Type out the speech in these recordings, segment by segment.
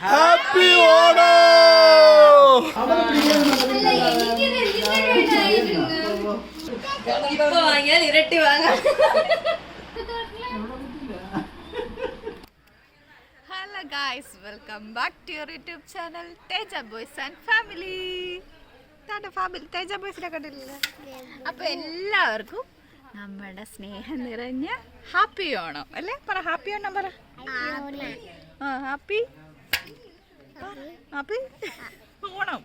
Happy Onam! ഇപ്പൊ വാങ്ങിയാൽ ഇരട്ടി വാങ്ങാം hello guys welcome back to your YouTube channel Teja boys and family താന്റെ family Teja ബോയ്സിനെ കണ്ടിട്ടില്ല അപ്പോൾ എല്ലാവർക്കും നമ്മുടെ സ്നേഹം നിറഞ്ഞ ഹാപ്പി ഓണം അല്ലേ? പറ ഹാപ്പി ഓണം പറ. ആ ഹാപ്പി ഹാപ്പി? ഓണം.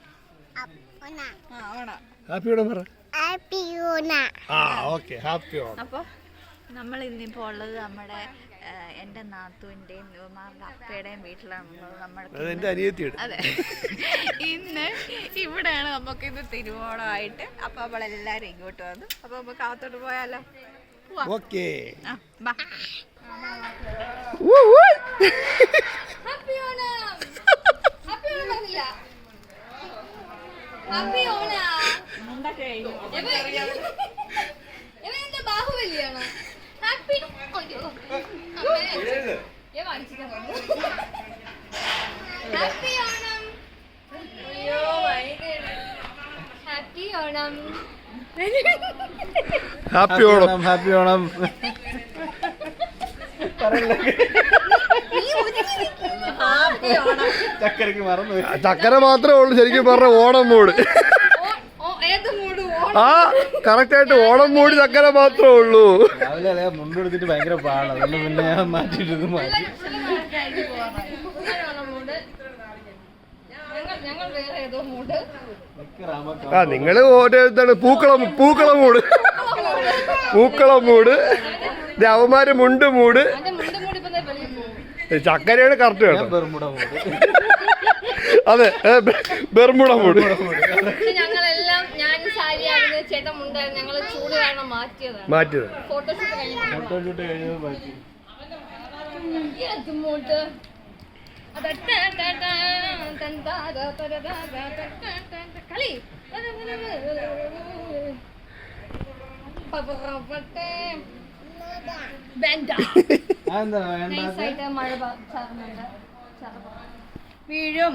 ആ ഓണം. ഹാപ്പി ഓണം പറ. ആ ഓക്കെ. ഹാപ്പി ഓണം. അപ്പോൾ നമ്മൾ ഇന്നിപ്പോൾ ഉള്ളത് നമ്മുടെ എന്റെ നാത്തുവിന്റെയും യുവമാരുടെ അപ്പയുടെയും വീട്ടിലാണ്. നമ്മുടെ അത് അനിയത്തിയുടെ. അതെ. ഇന്ന് ഇവിടെയാണ് നമുക്ക് ഇന്ന് തിരുവോണമായിട്ട്. അപ്പോൾ നമ്മളെല്ലാവരും ഇങ്ങോട്ട് വന്നു. അപ്പോൾ നമുക്ക് അകത്തോട്ട് പോയാലോ? Okay okay. ആ, ബാ. ഹാപ്പി ഓണം ഹാപ്പി ഓണം പറഞ്ഞില്ല ഹാപ്പി ഓണം ഇവനെന്താ ബാഹുബലിയാണോ? ഹാപ്പി. ഹാപ്പി ഓണം. അയ്യോ happy Onam. Happy Onam happy Onam. ചക്കരക്ക് മറന്നു ചക്കര മാത്രമേ ഉള്ളൂ ശരിക്കും പറഞ്ഞ ഓണം മൂട്. ആ കറക്റ്റ് ആയിട്ട് ഓണം. മൂടി ചക്കര മാത്രമേ ഉള്ളൂ. രാവിലെ മുണ്ടെടുത്തിട്ട് ഭയങ്കര പാടാണ് അതുകൊണ്ട് പിന്നെ ഞാൻ മാറ്റിയിട്ട് മാറ്റി. ഓണം മൂട് ഞങ്ങൾ ഞങ്ങൾ വേറെ ഏതോ മൂട്. ആ നിങ്ങൾ ഓരോരുത്താണ് പൂക്കളം പൂക്കളം മൂട്. പൂക്കളം മൂട്. അവന്മാര് മുണ്ട് മൂട് എന്റെ മുണ്ട് മൂടി ഇപ്പൊ ദേ വെളിയിൽ പോകും ചക്കരയാണ് കറക്റ്റ് കേട്ടോ മൂട് അതെ ബെർമുട മൂട് ഞങ്ങളെല്ലാം ഞാൻ സാരി ആയിരുന്നു ചേട്ടൻ ഞങ്ങൾ ചൂട് കാരണം മാറ്റിയത് ഫോട്ടോഷൂട്ട് കഴിഞ്ഞത് തരദ തട്ട കളി വേണ്ട നൈസായിട്ട് മഴ പ- ചാറുന്നുണ്ട് ചാറുന്നു. വീഴും.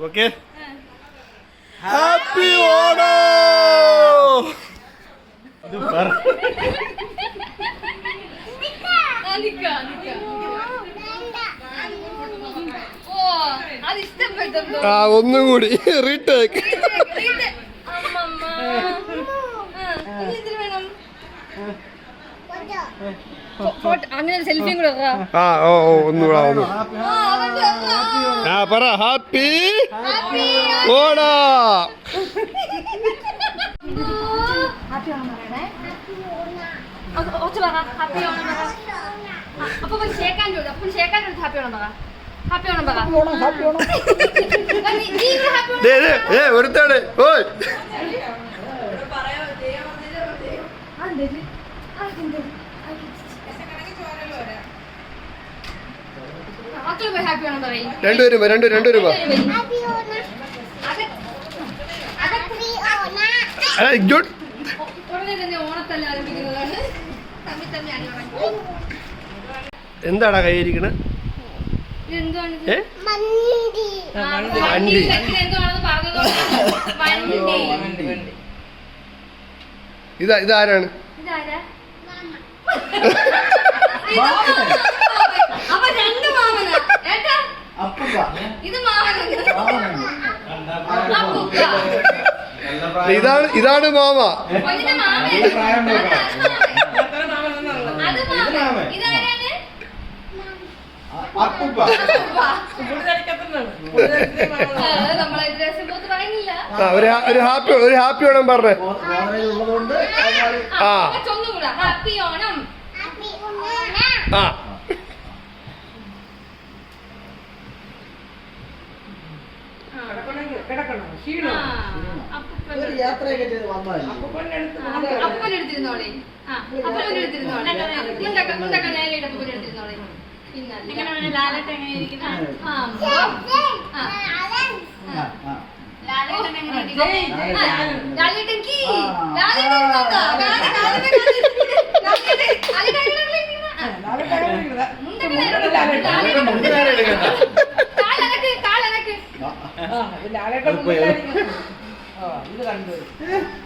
ഓക്കെ ഹാപ്പി ഓണം ആ ഒന്നും കൂടി. റീടേക്ക് അമ്മമ്മ ആ, ഇനി എന്തിന് വേണം ഫോ- ഫോട്ടോ അങ്ങനെ സെൽഫിയും കൂടെ. ആ ഓ ഓ ഒന്നുകൂടെ ഒന്നു. ആ, പറ ഹാപ്പി? പറ പറ. ആ, അപ്പൊ ഷേക്കാൻ ചോദിച്ചു അപ്പൊ ഷേക്കാൻ ചോദിച്ചു ഹാപ്പി പറ. ഹാപ്പി പറ. ഹാപ്പി ദേ ഏ ഒരുത്താണ് ഓയ്. മക്കൾ പോയി ഹാപ്പി ഓണം പറയും. രണ്ടുപേരും രണ്ടുപേരും എന്താടാ കൈയിരിക്കണേ? വണ്ടി ഇതാ? ഇതാരാണ്? ഇതാരാ? അപ്പൊ രണ്ട് മാമനാ ഏട്ടാ ഇത് മാമനാണ്. ഇതാണ് ഇതാണ് മാമ ഒരു ഹാപ്പി ഒരു ഹാപ്പി ഓണം പറഞ്ഞേ ആ. ഹാപ്പി ഓണം ആ. യാത്രയൊക്കെ ചെയ്ത് വന്നതല്ലേ? അപ്പനെടുത്തിരുന്നോളെ ആ അപ്പനെടുത്തിരുന്നോളെ മുണ്ടക്ക മുണ്ടക്ക നേരെ അപ്പനെടുത്തിരുന്നോളെ. ലാലേട്ടൻ എങ്ങനെ ഇരിക്കുന്നു? ആ, ലാലേട്ടൻ കീ. ലാലേട്ടൻ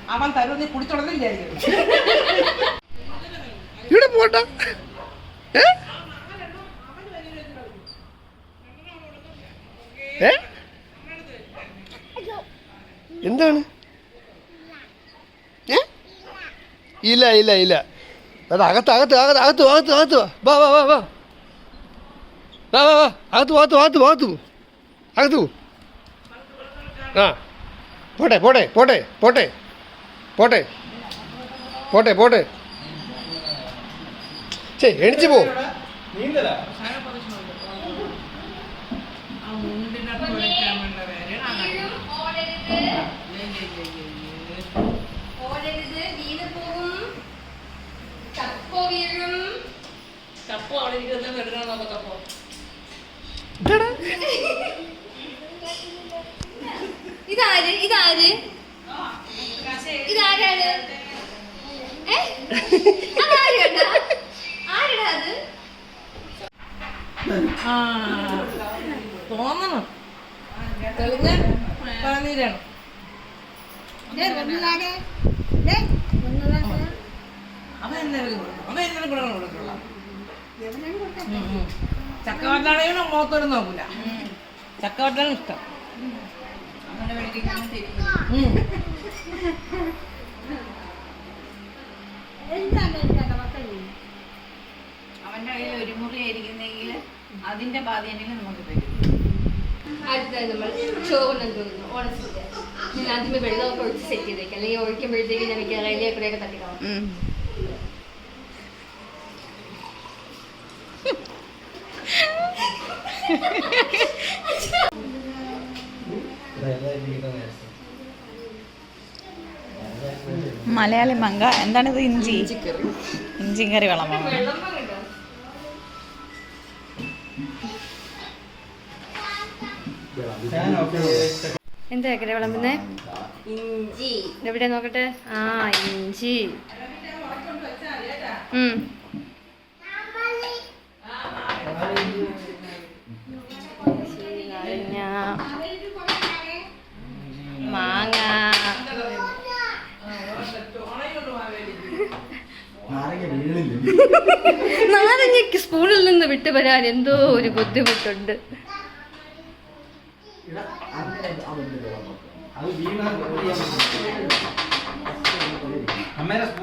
അവൻ ഇവിടെ പോട്ടെ എന്താണ്? ഇല്ല ഇല്ല ഇല്ല. അത് അകത്ത് അകത്ത് അകത്ത് അകത്ത് അകത്ത് വാ. വാ വാ വാ. വാ വാ വാ. അകത്ത് അകത്ത് അകത്ത് അകത്ത് അകത്തു. ആ. പോട്ടെ പോട്ടെ പോട്ടെ പോട്ടെ. പോട്ടെ. പോട്ടെ പോട്ടെ. ചേ എണിച്ചു പോ. തപ്പോ അവിടെ ഇരിക്കുന്ന എടുക്കണം നോക്കാം കപ്പോ ഇതെടാ. ഇതാര്? ഇതാര്? ഇതാരാണ്? തോന്നണം. തെളിഞ്ഞ പനീരാണ് അവൻ എന്നെ അവൻ എന്നെ കൂടെ കൊടുക്കുള്ള ചക്കവട്ടാണെങ്കിൽ മുഖത്തോട് നോക്കൂല. ചക്കവട്ടാണ് ഇഷ്ടം. അവന്റെ കയ്യിൽ ഒരു മുറി ആയിരിക്കുന്നെങ്കിൽ അതിന്റെ ബാധ്യനെങ്കിലും നമുക്ക് തരും. അടുത്തത് നമ്മൾ ചോറിനും തോന്നുന്നു ഓണസിന്റെ ഞാൻ ആദ്യമേ വെള്ളമൊക്കെ ഒഴിച്ച് സെറ്റ് ചെയ്തേക്കാം. അല്ലെങ്കിൽ ഒഴിക്കുമ്പോഴത്തേക്ക് ഞാൻ മിക്ക തട്ടിക്കാം കൂടെയൊക്കെ മലയാളി മങ്ക. എന്താണിത് ഇഞ്ചി? ഇഞ്ചി കറി വളമോ വെള്ളം കിട്ടും ഞാൻ എന്താ കറി വിളമ്പുന്നേ? ഇഞ്ചി. എവിടെ നോക്കട്ടെ? ആ ഇഞ്ചി. ഉം. നാരങ്ങയ്ക്ക് സ്കൂളിൽ നിന്ന് വിട്ടു വരാൻ എന്തോ ഒരു ബുദ്ധിമുട്ടുണ്ട്.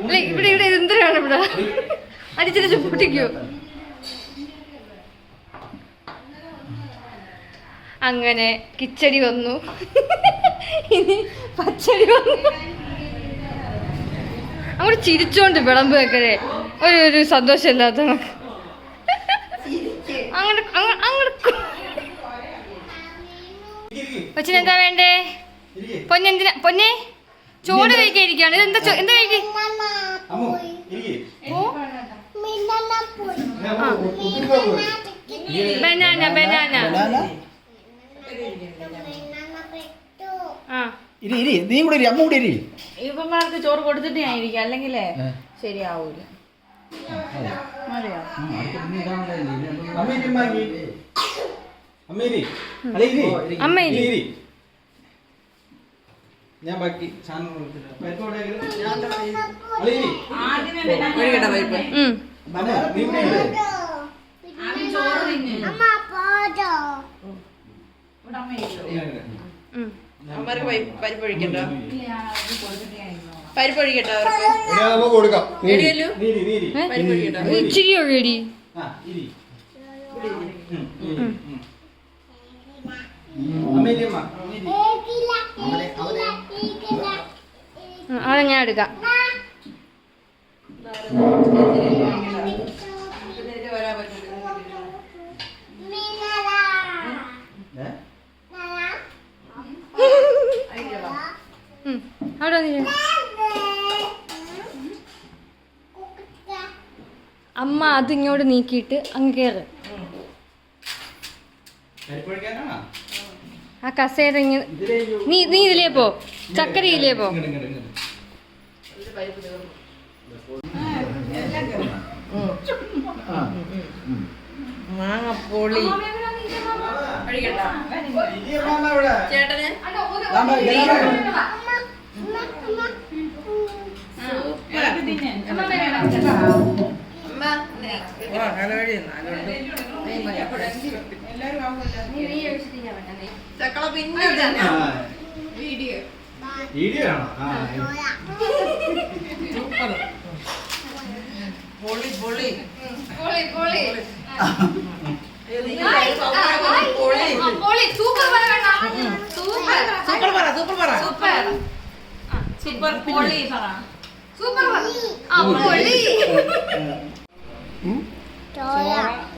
ഇവിടെ ഇവിടെ എന്തിനാണ് ഇവിടെ? അടിച്ചിട്ട് പൊട്ടിക്കോ? അങ്ങനെ കിച്ചടി വന്നു. ഇനി പച്ചടി വന്നു. അങ്ങോട്ട് ചിരിച്ചോണ്ട് വിളമ്പ് വെക്കരെ. ഒരു ഒരു സന്തോഷമില്ലാത്ത അങ്ങനെ എന്താ അങ്ങ- അങ്ങോട്ട് കൊച്ചിനെന്താ വേണ്ടേ? പൊന്നെന്തിനാ പൊന്നെ? ചോട് കഴിക്കാതിരിക്കാണ് ഇത് എന്താ എന്താ കഴിക്കേ? അമ്മു ഇരിക്കേ. Banana banana. ആ. ഇരി ഇരി. നീ കൂടെ ഇരി അമ്മ കൂടെ ഇരി. ഇവന്മാർക്ക് ചോറ് കൊടുത്തിട്ട് ഞാൻ ഇരിക്കാം അല്ലെങ്കിലേ ശരിയാവൂല. ഞാൻ ബാക്കി സാധനം കൊടുത്തിട്ട് പരിപ്പ് ഒഴിക്കട്ടോ അവർക്ക് ഇച്ചിരി ഒഴിയടി. അവിടെ ഞാൻ എടുക്കാം. ഏ? അവിടെ. അമ്മ അതിങ്ങോട്ട് നീക്കിയിട്ട് അങ്ങ് കയറ്? ആ കസേര ഇങ്ങനെ നീ നീ ഇതിലേ പോ ചക്കര ഇതിലേ പോ. ആ. മാങ്ങപ്പൊളി. ചേട്ടന്? ചക്കള പിന്നെ. വീഡിയോ. വീഡിയോ ആണോ? സൂപ്പർ. പൊളി പൊളി പൊളി. പൊളി. പൊളി പൊളി സൂപ്പർ പറ സൂപ്പർ സൂപ്പർ പറ സൂപ്പർ പറ സൂപ്പർ സൂപ്പർ പൊളി. പറ സൂപ്പർ പറ ആ. പൊളി ചോറ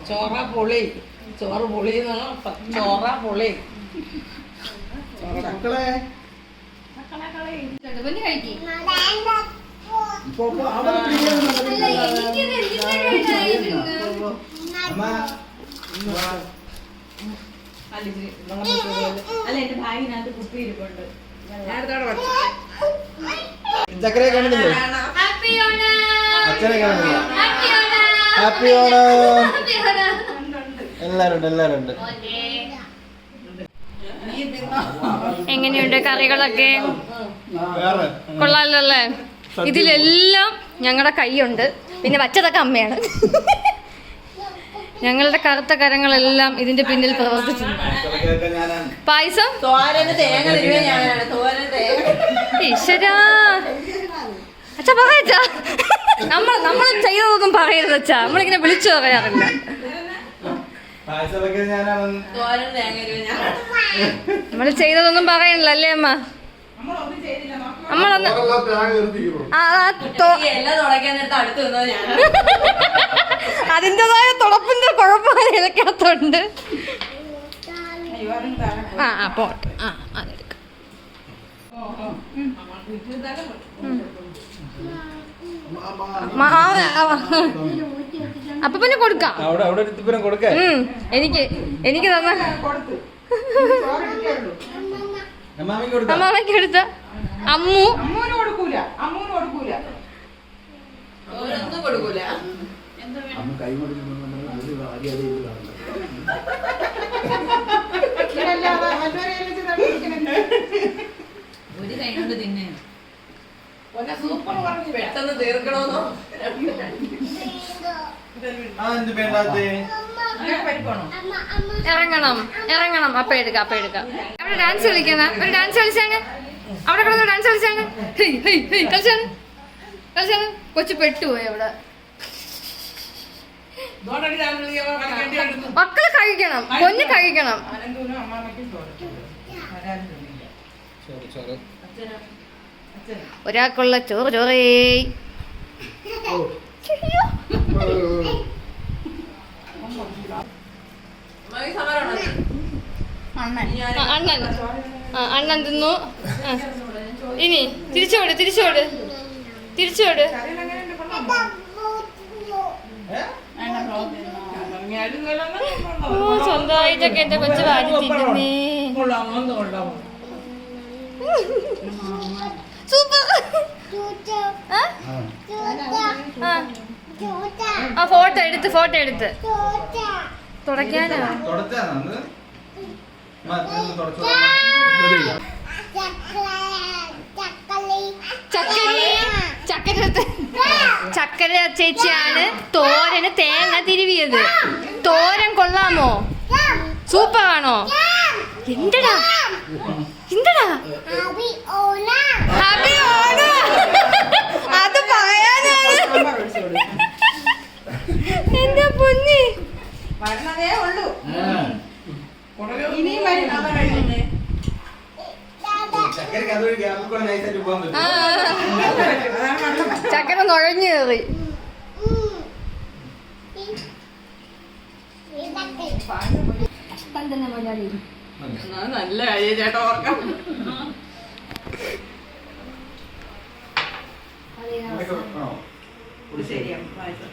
ചോറ പൊളി ചോറ് പൊളി എന്നാണ് ചോറ പൊളി മക്കളെ കഴിക്കി അല്ല എന്റെ കുപ്പി ഇരിപ്പുണ്ട്. ഓണം അച്ഛനെ ഹാപ്പി ഓണം എല്ലാരും ഉണ്ട് എല്ലാരും ഉണ്ട് എങ്ങനെയുണ്ട് കറികളൊക്കെ? വേറെ. കൊള്ളാലോ അല്ലേ? ഇതിലെല്ലാം ഞങ്ങളുടെ കൈയുണ്ട്. പിന്നെ വച്ചതൊക്കെ അമ്മയാണ്. ഞങ്ങളുടെ കറുത്ത കരങ്ങളെല്ലാം ഇതിന്റെ പിന്നിൽ പ്രവർത്തിച്ചിട്ടുണ്ട് ഞാനാണ്. പായസം ഈശ്വരാ. അച്ഛാ പറയച്ചാ നമ്മൾ നമ്മൾ ചെയ്തതൊന്നും പറയരുത് അച്ഛാ. നമ്മളിങ്ങനെ വിളിച്ചു പറയാറില്ല. നമ്മൾ ചെയ്തതൊന്നും പറയണില്ല അല്ലേ അമ്മ? നമ്മളൊന്ന് അതിന്റെതായ തുളപ്പിന്റെ കുഴപ്പം ഇതിനകത്തുണ്ട്. ആ ആ പോട്ടെ ആ അതെടുക്കാം. അപ്പൊ പിന്നെ കൊടുക്കാം. അവിടെ അവിടെ ഒരു കൊടുക്കേ എനിക്ക് എനിക്ക് തന്നെ. അമ്മാമയ്ക്ക് കൊടുത്ത? അമ്മു. അമ്മൂന് കൊടുക്കൂല അമ്മൂന് കൊടുക്കൂല. കൊടുക്കൂല. ഒരു കൈ കൊണ്ട് തിന്നേ. പെട്ടെന്ന് തീർക്കണോന്നോ? ഇറങ്ങണം ഇറങ്ങണം. അപ്പ എടുക്ക അപ്പ എടുക്ക. അവിടെ ഡാൻസ് കളിക്കുന്ന ഒരു ഡാൻസ് കളിച്ചാണ് അവിടെ കിടന്ന് ഡാൻസ് കളിച്ചാണ് ഹെയ് ഹെയ് ഹെയ് കളിച്ചാണ് കളിച്ചാണ് കൊച്ചു പെട്ടുപോയി അവിടെ. മക്കൾ കഴിക്കണം കൊഞ്ഞ് കഴിക്കണം ഒരാൾക്കുള്ള ചോറ് ചോറേ അണ്ണൻ തിന്നു. ഇനി തിരിച്ചോട് തിരിച്ചോട് തിരിച്ചോട്? ഓ സ്വന്തമായിട്ടൊക്കെ എന്റെ കൊച്ചു വാരി തിന്നുന്നേ കൊള്ളാമോ? ഒന്ന് കൊള്ളാമോ? സൂപ്പർ ആ? ഫോട്ടോ എടുത്ത് ഫോട്ടോ എടുത്ത്. തുടയ്ക്കാനാ? ചക്കര ചക്കര ചക്കര ചേച്ചിയാണ് തോരന് തേങ്ങ തിരുവിയത്. തോരൻ കൊള്ളാമോ? സൂപ്പർ ആണോ എന്തടാ? എന്തടാ ഹാപ്പി ഓണം അത് പറയാനാണ് സാമ്പാർ ഒഴിച്ച് കൊടു. എന്റെ പൊന്നി? വരണതേ ഉള്ളൂ. ഇനിയും വരണം. ചക്കര നുഴഞ്ഞു കയറി. നല്ല കാര്യം ചേട്ടാ ഓർക്കാം ആണോ? ശരിയാണ് പായസം.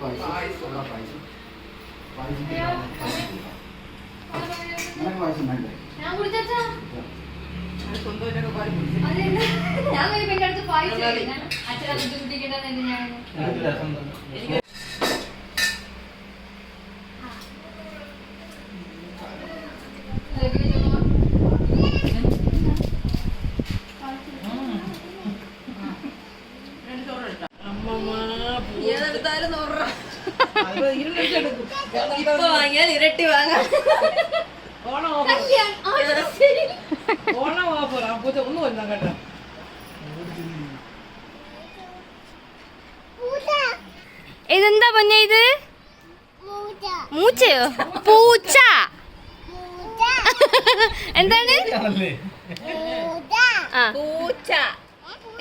പായസം. ഇവിടെ പായസം. പായസം. നിനക്ക് പായസം വേണ്ടേ? ഞാൻ കുടിച്ചാ സ്വന്തമായിട്ടൊക്കെ പാൽ കുടിച്ചു. അതെന്താ? ഞാൻ നോക്കിയപ്പോ എന്റെ അടുത്ത് പായസം ഇല്ല. ഞാൻ അച്ഛനെ ബുദ്ധിമുട്ടിക്കണ്ടെന്ന് ഞാൻ നിനക്ക് രസം തന്നെ. ഏതെടുത്താലും നൂറ് രൂപ അത് ഇരുന്നിട്ടെടുക്കും ഇപ്പൊ വാങ്ങിയാൽ ഇരട്ടി വാങ്ങാം ഓണം ഓഫർ കല്യാൺ. ആ, ശരി. ഓണം ഓഫർ ആ പൂച്ച ഒന്നും വരണം കേട്ടോ ഇതെന്താ പൊന്നെ ഇത്? മൂച്ചയോ പൂച്ച. എന്താണ്?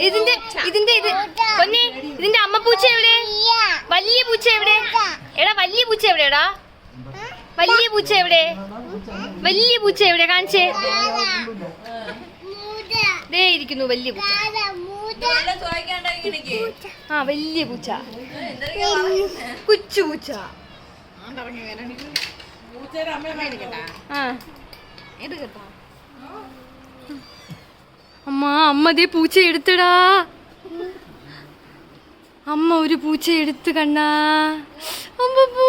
ഇതിന്റെ ഇതിന്റെ ഇത്. പൊന്നെ ഇതിന്റെ അമ്മ പൂച്ച എവിടെ? വലിയ പൂച്ച എവിടെ? എടാ വലിയ പൂച്ച എവിടെടാ വലിയ പൂച്ച എവിടെ? വലിയ പൂച്ച എവിടെ? കാണിച്ചേ. ദേ ഇരിക്കുന്നു വലിയ പൂച്ച. ആ വലിയ പൂച്ച. കുച്ചു പൂച്ച അമ്മ അമ്മ ദേ പൂച്ച എടുത്തടാ. അമ്മ ഒരു പൂച്ച എടുത്ത് കണ്ണാ. അമ്മ പൂ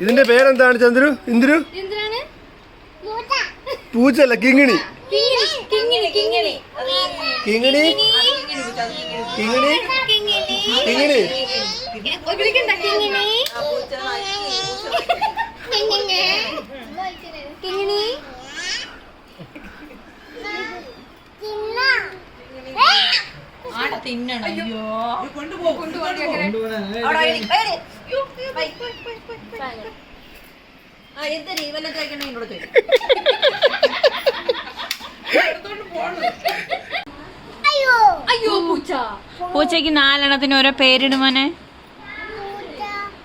ഇതിന്റെ പേരെന്താണ് ചന്ദ്രു? ഇന്ദ്രു? പൂച്ചല്ല കിങ്ങിണി കിങ്ങിണി. കിങ്ങിണി? കിങ്ങിണി. കിങ്ങിണി കിങ്ങിണി കിങ്ങിണി ആടെ തിന്നണം. അയ്യോ. കൊണ്ടുപോകും ആ എന്തൊരു ഇവല്ല ചോദിക്കണേ എന്നോട് ചോദിക്കും. അയ്യോ പൂച്ച. പൂച്ചയ്ക്ക് നാലെണ്ണത്തിന് ഓരോ പേരിടുമോനെ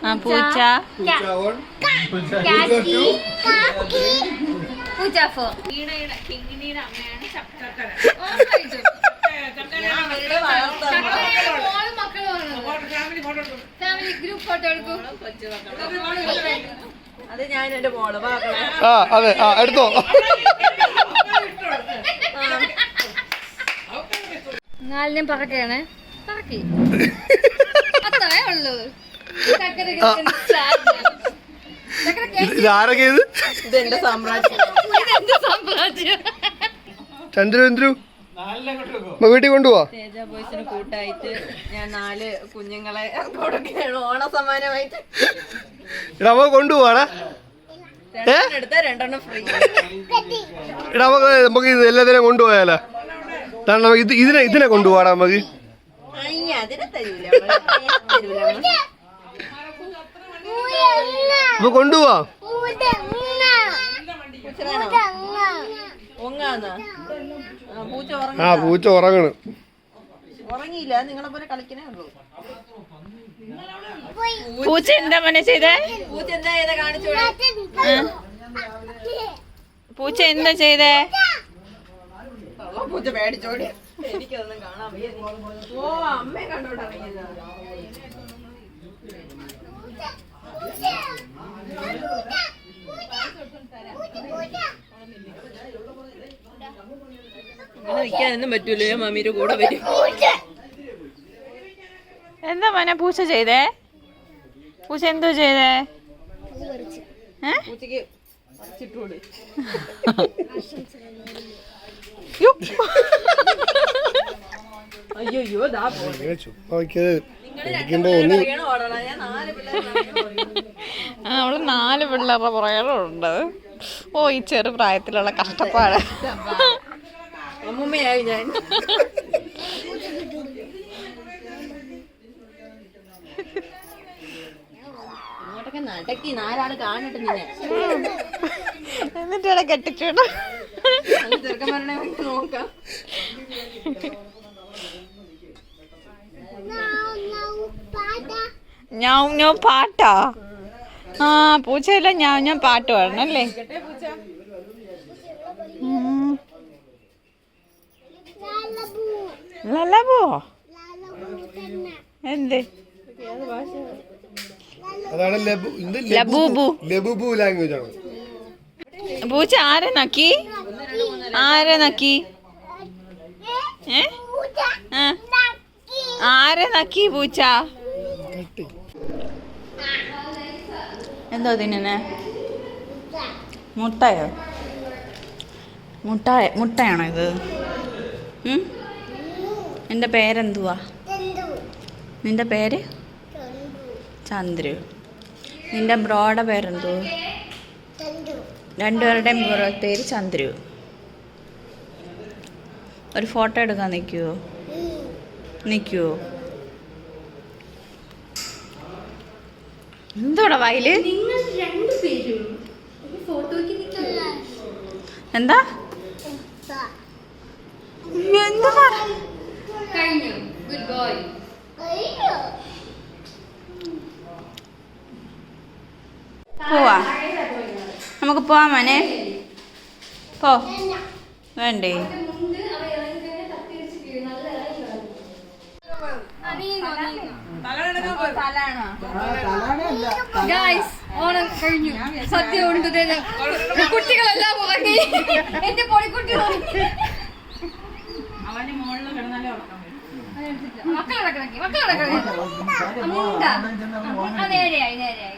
ആ പൂച്ച. പൂച്ച. ഫോ കിങ്ങിണിയുടെ അമ്മയാണ് ഫാമിലി ഫോട്ടോ എടുക്കും. ഫാമിലി ഗ്രൂപ്പ് ഫോട്ടോ എടുക്കും. അത് ഞാൻ എന്റെ മോൾ ആ അതെ. ആ എടുത്തോ. നാലിനും പറക്കാണ് പറക്കി. അത്രേ ഉള്ളൂ. ചക്കര ചക്കര ഇത് ആരൊക്കെ ഇത്? ഇതെന്റെ സാമ്രാജ്യം. ഇതെന്ത് സാമ്രാജ്യം? ചന്ദ്രു വീട്ടിൽ കൊണ്ടുപോവാ. തേജ ബോയ്സിന് കൂട്ടായിട്ട് ഞാൻ നാല് കുഞ്ഞുങ്ങളെ കൊടുക്കുകയാണ്. ഓണ സമ്മാനമായിട്ട്. കൊണ്ടുപോവാടാ. രണ്ടെണ്ണം രണ്ടെണ്ണം ഫ്രീ. നമുക്ക് എല്ലാത്തിനും കൊണ്ടുപോയാലോ? നമുക്ക് ഇത് ഇതിനെ ഇതിനെ കൊണ്ടുപോവാടാ നമുക്ക്. നമുക്ക് കൊണ്ടുപോവാ. ആ, പൂച്ച ഉറങ്ങി ആ പൂച്ച ഉറങ്ങണ്. ഉറങ്ങിയില്ല. നിങ്ങളെ പോലെ കളിക്കണേ ഉള്ളൂ. പൂച്ച എന്താ മനെ ചെയ്തേ? പൂച്ച എന്താ ചെയ്തേ? കാണിച്ചു പൂച്ച എന്താ ചെയ്തേ? പൂച്ച പേടിച്ചോടി എനിക്കതൊന്നും കാണാൻ വയ്യ. ഓ അമ്മയെ കണ്ടോണ്ടിറങ്ങിയതാ അങ്ങനെ നിൽക്കാനൊന്നും പറ്റൂലേ മമ്മിയുടെ കൂടെ വരും. എന്താ മനെ പൂച്ച ചെയ്തേ? പൂച്ച എന്തോ ചെയ്തേ? പൂച്ചക്ക് യ്യോ. ഇങ്ങനെ ചുമ്മാ വയ്ക്കരുത് ഇരിക്കുമ്പോ ഒന്ന് ആ, നമ്മൾ നാല് പിള്ളേരുടെ പുറകെയുണ്ട് ഓ ഈ ചെറു പ്രായത്തിലുള്ള കഷ്ടപ്പാട്. അമ്മൂമ്മയായി ഞാൻ. അങ്ങോട്ടൊക്കെ നടക്കി. നാലാൾ കാണട്ടെ നിന്നെ. എന്നിട്ട് കെട്ടിച്ചു കെട്ടിച്ചോണ്ട് നോക്കാം. ഞാൻ ഞാൻ പാട്ടാ? ആ പൂച്ചയില്ല ഞാൻ ഞാൻ പാട്ട് പാടണം അല്ലേ. ലലബോ. എന്ത്? അതാണ് ലബൂബു. ലബുബു. ലാംഗ്വേജ് ആണ്. പൂച്ച ആരെ നക്കി? ആരെ നക്കി. ആരെ നക്കി പൂച്ച? എന്തോ തിന്നെ മുട്ടയോ? മുട്ടായ മുട്ടയാണോ ഇത്? എന്റെ പേരെന്തുവാ? നിന്റെ പേര്? ചന്ദ്രു. നിന്റെ ബ്രോയുടെ പേരെന്തുവാ? രണ്ടുപേരുടെയും പേര് ചന്ദ്രു. ഒരു ഫോട്ടോ എടുക്കാൻ നിൽക്കുമോ നിൽക്കുമോ എന്തോടാ വായിൽ? എന്താ? പോവാ. നമുക്ക് പോവാം മോനെ. പോ. വേണ്ടേ. ഗായ്സ് ഓണം കഴിഞ്ഞു. സദ്യ ഉണ്ട് കുട്ടികളെല്ലാം ഉറങ്ങി. എന്റെ പൊടിക്കുട്ടി ഉറങ്ങി. മക്കളടക്കി മക്കളടക്കി മുണ്ട ആ നേരെയായി നേരെയായി.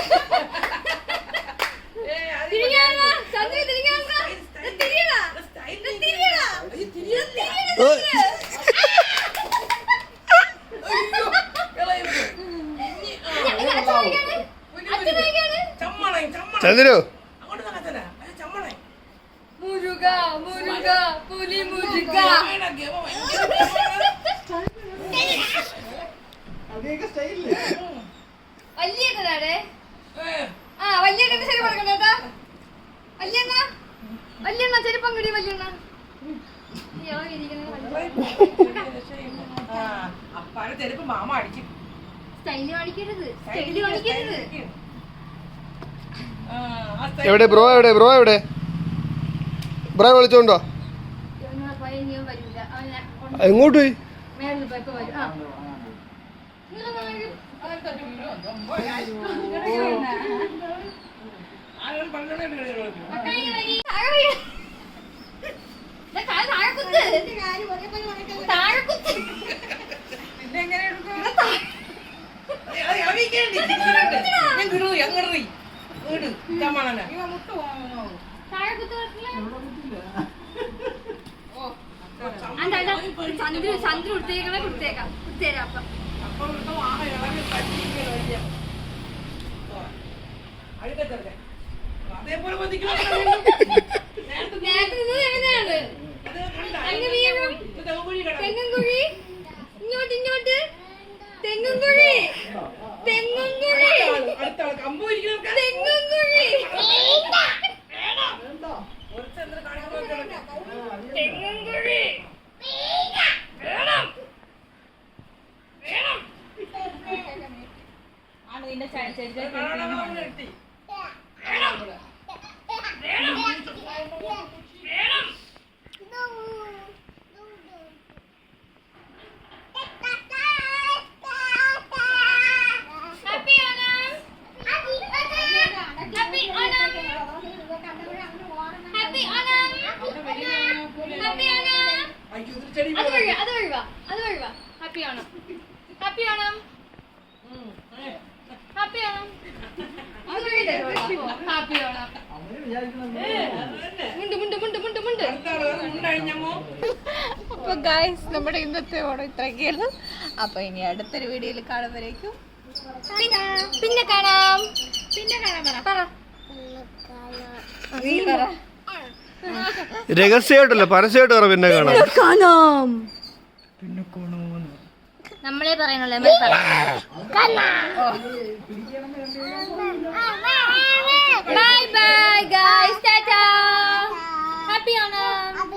ചന്ദ്രു മുരുക മുരുക പുലി മുരുക. വല്യേട്ടനാടെ ആ വല്യേട്ടന്റെ ശരി പറഞ്ഞേട്ടാ വല്യണ്ണ. വല്യണ്ണ ചെരുപ്പം കിടി വല്യണ്ണ. അപ്പാടെ ചെരുപ്പ് മാമ അടിക്കും. സ്റ്റൈൽ കാണിക്കരുത്. സ്റ്റൈൽ കാണിക്കരുത്. എവിടെ? ബ്രോ എവിടെ? ബ്രോ എവിടെ? ബ്രോ വിളിച്ചോണ്ടോ? എങ്ങോട്ട് പോയി. അത് ഇളകിക്കേണ്ടി, ഇരിക്കുന്നുണ്ട്. ഞാൻ ഞാൻ കിടന്നു. വീട്, അല്ല, ചന്ദ്രു ചന്ദ്രു കൊടുത്തേക്കണേ കൊടുത്തേക്കാം. കൊടുത്തേരാം അപ്പൊ? അതേപോലെ അതുവഴി അതുവഴി വാ അതുവഴി വാ ഹാപ്പി ആണോ? ഹാപ്പി ആണോ? ഹാപ്പി ആണോ? ഹാപ്പി ആണോ? അപ്പൊ ഗായ്സ് നമ്മുടെ ഇന്നത്തെ ഓണം ഇത്രയൊക്കെയായിരുന്നു. അപ്പൊ ഇനി അടുത്തൊരു വീഡിയോയിൽ കാണുമ്പോഴേക്കും പിന്നെ കാണാം. പിന്നെ കാണാം. പറ നീ പറ. രഹസ്യമായിട്ടല്ല പരസ്യമായിട്ട് പറ പിന്നെ കാണാം. കാണാം. നമ്മളെ പറയണല്ലോ bye bye guys tata happy Onam